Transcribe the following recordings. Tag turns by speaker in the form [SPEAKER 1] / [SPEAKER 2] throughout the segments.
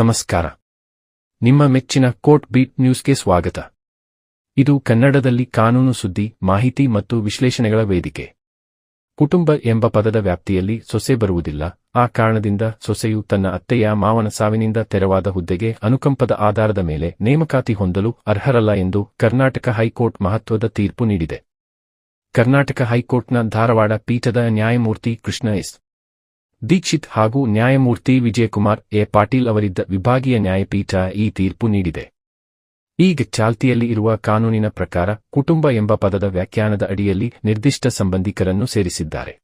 [SPEAKER 1] ನಮಸ್ಕಾರ. ನಿಮ್ಮ ಮೆಚ್ಚಿನ ಕೋರ್ಟ್ ಬೀಟ್ ನ್ಯೂಸ್ಗೆ ಸ್ವಾಗತ. ಇದು ಕನ್ನಡದಲ್ಲಿ ಕಾನೂನು ಸುದ್ದಿ, ಮಾಹಿತಿ ಮತ್ತು ವಿಶ್ಲೇಷಣೆಗಳ ವೇದಿಕೆ. ಕುಟುಂಬ ಎಂಬ ಪದದ ವ್ಯಾಪ್ತಿಯಲ್ಲಿ ಸೊಸೆ ಬರುವುದಿಲ್ಲ, ಆ ಕಾರಣದಿಂದ ಸೊಸೆಯು ತನ್ನ ಅತ್ತೆಯ ಮಾವನ ಸಾವಿನಿಂದ ತೆರವಾದ ಹುದ್ದೆಗೆ ಅನುಕಂಪದ ಆಧಾರದ ಮೇಲೆ ನೇಮಕಾತಿ ಹೊಂದಲು ಅರ್ಹರಲ್ಲ ಎಂದು ಕರ್ನಾಟಕ ಹೈಕೋರ್ಟ್ ಮಹತ್ವದ ತೀರ್ಪು ನೀಡಿದೆ. ಕರ್ನಾಟಕ ಹೈಕೋರ್ಟ್ನ ಧಾರವಾಡ ಪೀಠದ ನ್ಯಾಯಮೂರ್ತಿ ಕೃಷ್ಣ ಎಸ್. ದೀಕ್ಷಿತ್ ಹಾಗೂ ನ್ಯಾಯಮೂರ್ತಿ ವಿಜಯಕುಮಾರ್ ಎ. ಪಾಟೀಲ್ ಅವರಿದ್ದ ವಿಭಾಗೀಯ ನ್ಯಾಯಪೀಠ ಈ ತೀರ್ಪು ನೀಡಿದೆ. ಈಗ ಚಾಲ್ತಿಯಲ್ಲಿ ಇರುವ ಕಾನೂನಿನ ಪ್ರಕಾರ ಕುಟುಂಬ ಎಂಬ ಪದದ ವ್ಯಾಖ್ಯಾನದ ಅಡಿಯಲ್ಲಿ ನಿರ್ದಿಷ್ಟ ಸಂಬಂಧಿಕರನ್ನು ಸೇರಿಸಿದ್ದಾರೆ.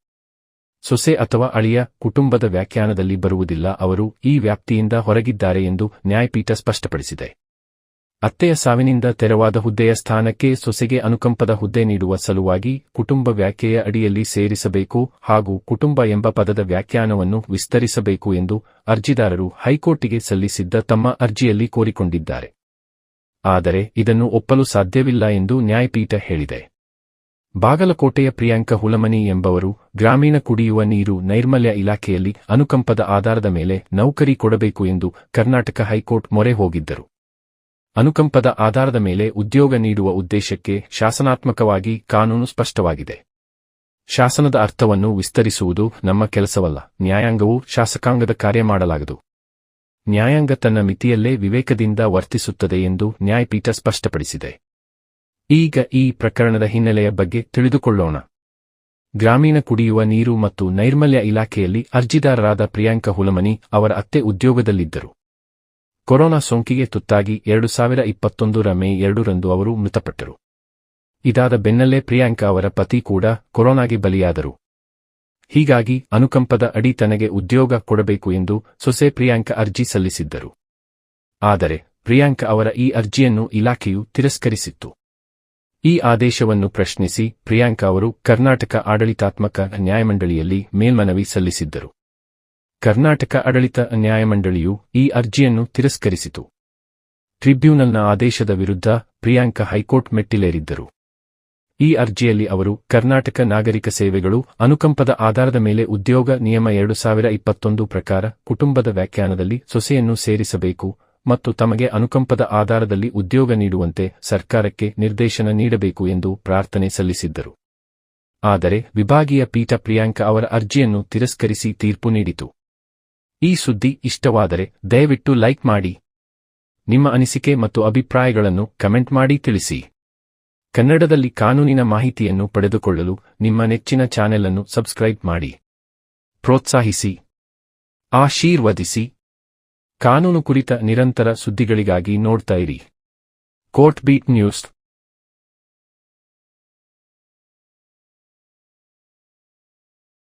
[SPEAKER 1] ಸೊಸೆ ಅಥವಾ ಅಳಿಯ ಕುಟುಂಬದ ವ್ಯಾಖ್ಯಾನದಲ್ಲಿ ಬರುವುದಿಲ್ಲ, ಅವರು ಈ ವ್ಯಾಪ್ತಿಯಿಂದ ಹೊರಗಿದ್ದಾರೆ ಎಂದು ನ್ಯಾಯಪೀಠ ಸ್ಪಷ್ಟಪಡಿಸಿದೆ. ಅತ್ತೆಯ ಸಾವಿನಿಂದ ತೆರವಾದ ಹುದ್ದೆಯ ಸ್ಥಾನಕ್ಕೆ ಸೊಸೆಗೆ ಅನುಕಂಪದ ಹುದ್ದೆ ನೀಡುವ ಸಲುವಾಗಿ ಕುಟುಂಬ ವ್ಯಾಖ್ಯೆಯ ಅಡಿಯಲ್ಲಿ ಸೇರಿಸಬೇಕು ಹಾಗೂ ಕುಟುಂಬ ಎಂಬ ಪದದ ವ್ಯಾಖ್ಯಾನವನ್ನು ವಿಸ್ತರಿಸಬೇಕು ಎಂದು ಅರ್ಜಿದಾರರು ಹೈಕೋರ್ಟಿಗೆ ಸಲ್ಲಿಸಿದ್ದ ತಮ್ಮ ಅರ್ಜಿಯಲ್ಲಿ ಕೋರಿಕೊಂಡಿದ್ದಾರೆ. ಆದರೆ ಇದನ್ನು ಒಪ್ಪಲು ಸಾಧ್ಯವಿಲ್ಲ ಎಂದು ನ್ಯಾಯಪೀಠ ಹೇಳಿದೆ. ಬಾಗಲಕೋಟೆಯ ಪ್ರಿಯಾಂಕ ಹುಲಮನಿ ಎಂಬವರು ಗ್ರಾಮೀಣ ಕುಡಿಯುವ ನೀರು ನೈರ್ಮಲ್ಯ ಇಲಾಖೆಯಲ್ಲಿ ಅನುಕಂಪದ ಆಧಾರದ ಮೇಲೆ ನೌಕರಿ ಕೊಡಬೇಕು ಎಂದು ಕರ್ನಾಟಕ ಹೈಕೋರ್ಟ್ ಮೊರೆ ಹೋಗಿದ್ದರು. ಅನುಕಂಪದ ಆಧಾರದ ಮೇಲೆ ಉದ್ಯೋಗ ನೀಡುವ ಉದ್ದೇಶಕ್ಕೆ ಶಾಸನಾತ್ಮಕವಾಗಿ ಕಾನೂನು ಸ್ಪಷ್ಟವಾಗಿದೆ. ಶಾಸನದ ಅರ್ಥವನ್ನು ವಿಸ್ತರಿಸುವುದು ನಮ್ಮ ಕೆಲಸವಲ್ಲ. ನ್ಯಾಯಾಂಗವು ಶಾಸಕಾಂಗದ ಕಾರ್ಯ ಮಾಡಲಾಗದು. ನ್ಯಾಯಾಂಗ ತನ್ನ ಮಿತಿಯಲ್ಲೇ ವಿವೇಕದಿಂದ ವರ್ತಿಸುತ್ತದೆ ಎಂದು ನ್ಯಾಯಪೀಠ ಸ್ಪಷ್ಟಪಡಿಸಿದೆ. ಈಗ ಈ ಪ್ರಕರಣದ ಹಿನ್ನೆಲೆಯ ಬಗ್ಗೆ ತಿಳಿದುಕೊಳ್ಳೋಣ. ಗ್ರಾಮೀಣ ಕುಡಿಯುವ ನೀರು ಮತ್ತು ನೈರ್ಮಲ್ಯ ಇಲಾಖೆಯಲ್ಲಿ ಅರ್ಜಿದಾರರಾದ ಪ್ರಿಯಾಂಕ ಹುಲಮನಿ ಅವರ ಅತ್ತೆ ಉದ್ಯೋಗದಲ್ಲಿದ್ದರು. ಕೊರೋನಾ ಸೋಂಕಿಗೆ ತುತ್ತಾಗಿ ಎರಡು ಸಾವಿರ ಇಪ್ಪತ್ತೊಂದರ ಮೇ ಎರಡರಂದು ಅವರು ಮೃತಪಟ್ಟರು. ಇದಾದ ಬೆನ್ನಲ್ಲೇ ಪ್ರಿಯಾಂಕಾ ಅವರ ಪತಿ ಕೂಡ ಕೊರೋನಾಗೆ ಬಲಿಯಾದರು. ಹೀಗಾಗಿ ಅನುಕಂಪದ ಅಡಿ ತನಗೆ ಉದ್ಯೋಗ ಕೊಡಬೇಕು ಎಂದು ಸೊಸೆ ಪ್ರಿಯಾಂಕಾ ಅರ್ಜಿ ಸಲ್ಲಿಸಿದ್ದರು. ಆದರೆ ಪ್ರಿಯಾಂಕಾ ಅವರ ಈ ಅರ್ಜಿಯನ್ನು ಇಲಾಖೆಯು ತಿರಸ್ಕರಿಸಿತ್ತು. ಈ ಆದೇಶವನ್ನು ಪ್ರಶ್ನಿಸಿ ಪ್ರಿಯಾಂಕಾ ಅವರು ಕರ್ನಾಟಕ ಆಡಳಿತಾತ್ಮಕ ನ್ಯಾಯಮಂಡಳಿಯಲ್ಲಿ ಮೇಲ್ಮನವಿ ಸಲ್ಲಿಸಿದ್ದರು. ಕರ್ನಾಟಕ ಆಡಳಿತ ನ್ಯಾಯಮಂಡಳಿಯು ಈ ಅರ್ಜಿಯನ್ನು ತಿರಸ್ಕರಿಸಿತು. ಟ್ರಿಬ್ಯೂನಲ್ನ ಆದೇಶದ ವಿರುದ್ಧ ಪ್ರಿಯಾಂಕ ಹೈಕೋರ್ಟ್ ಮೆಟ್ಟಿಲೇರಿದ್ದರು. ಈ ಅರ್ಜಿಯಲ್ಲಿ ಅವರು ಕರ್ನಾಟಕ ನಾಗರಿಕ ಸೇವೆಗಳು, ಅನುಕಂಪದ ಆಧಾರದ ಮೇಲೆ ಉದ್ಯೋಗ ನಿಯಮ ಎರಡು ಸಾವಿರ ಇಪ್ಪತ್ತೊಂದು ಪ್ರಕಾರ ಕುಟುಂಬದ ವ್ಯಾಖ್ಯಾನದಲ್ಲಿ ಸೊಸೆಯನ್ನು ಸೇರಿಸಬೇಕು ಮತ್ತು ತಮಗೆ ಅನುಕಂಪದ ಆಧಾರದಲ್ಲಿ ಉದ್ಯೋಗ ನೀಡುವಂತೆ ಸರ್ಕಾರಕ್ಕೆ ನಿರ್ದೇಶನ ನೀಡಬೇಕು ಎಂದು ಪ್ರಾರ್ಥನೆ ಸಲ್ಲಿಸಿದ್ದರು. ಆದರೆ ವಿಭಾಗೀಯ ಪೀಠ ಪ್ರಿಯಾಂಕ ಅವರ ಅರ್ಜಿಯನ್ನು ತಿರಸ್ಕರಿಸಿ ತೀರ್ಪು ನೀಡಿತು. ಈ ಸುದ್ದಿ ಇಷ್ಟವಾದರೆ ದಯವಿಟ್ಟು ಲೈಕ್ ಮಾಡಿ. ನಿಮ್ಮ ಅನಿಸಿಕೆ ಮತ್ತು ಅಭಿಪ್ರಾಯಗಳನ್ನು ಕಮೆಂಟ್ ಮಾಡಿ ತಿಳಿಸಿ. ಕನ್ನಡದಲ್ಲಿ ಕಾನೂನಿನ ಮಾಹಿತಿಯನ್ನು ಪಡೆದುಕೊಳ್ಳಲು ನಿಮ್ಮ ನೆಚ್ಚಿನ ಚಾನೆಲ್ ಅನ್ನು ಸಬ್ಸ್ಕ್ರೈಬ್ ಮಾಡಿ. ಪ್ರೋತ್ಸಾಹಿಸಿ. ಆಶೀರ್ವದಿಸಿ. ಕಾನೂನು ಕುರಿತ ನಿರಂತರ ಸುದ್ದಿಗಳಿಗಾಗಿ ನೋಡ್ತಾ ಇರಿ. Court beat news.